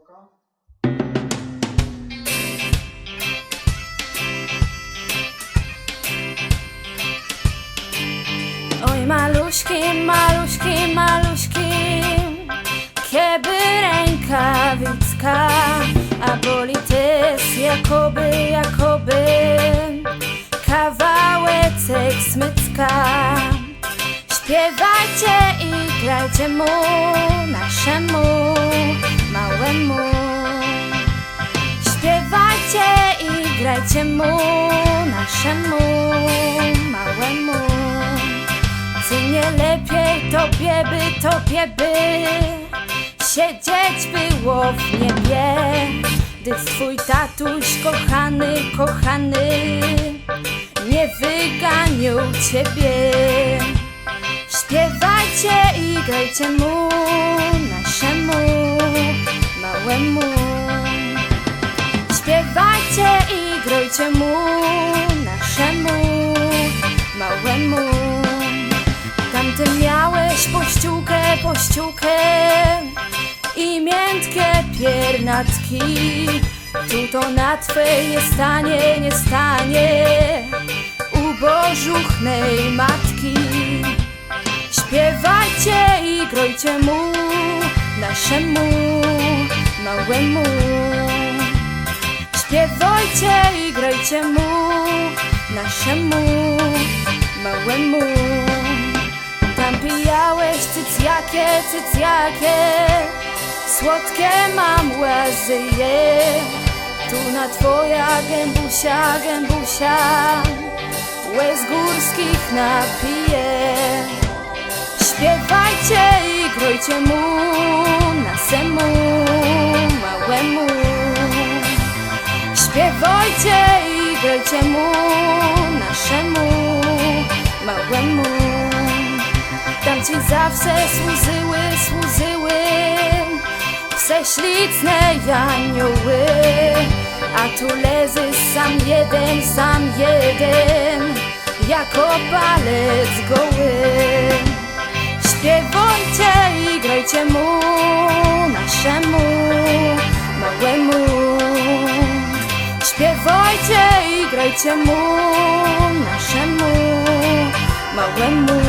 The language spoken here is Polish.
Spoko. Oj maluśkim, maluśkim, maluśkim Kiedy rękawicka A boli też jakoby, jakoby Kawałeczek smycka Śpiewajcie i grajcie mu Naszemu i grajcie mu Naszemu małemu czy nie lepiej tobie by, tobie by Siedzieć było w niebie Gdy twój tatuś kochany, kochany Nie wyganił ciebie. Śpiewajcie i grajcie mu Naszemu Naszemu małemu Tamty miałeś pościółkę, pościółkę i miętkie piernatki. Tu to na twej nie stanie, nie stanie u bożuchnej matki. Śpiewajcie i grojcie mu, naszemu małemu. Śpiewajcie i grajcie mu, naszemu małemu. Tam pijałeś cycjakie, cycjakie, słodkie mam łzy je. Tu na twoja gębusia, gębusia, łez górskich napije. Śpiewajcie i grojcie mu, i grajcie mu, naszemu małemu. Tam ci zawsze służyły, służyły Prześliczne janioły A tu leży sam jeden, sam jeden Jako palec goły Śpiewajcie i grajcie mu Naszemu Śpiewajcie i grajcie mu Naszemu małemu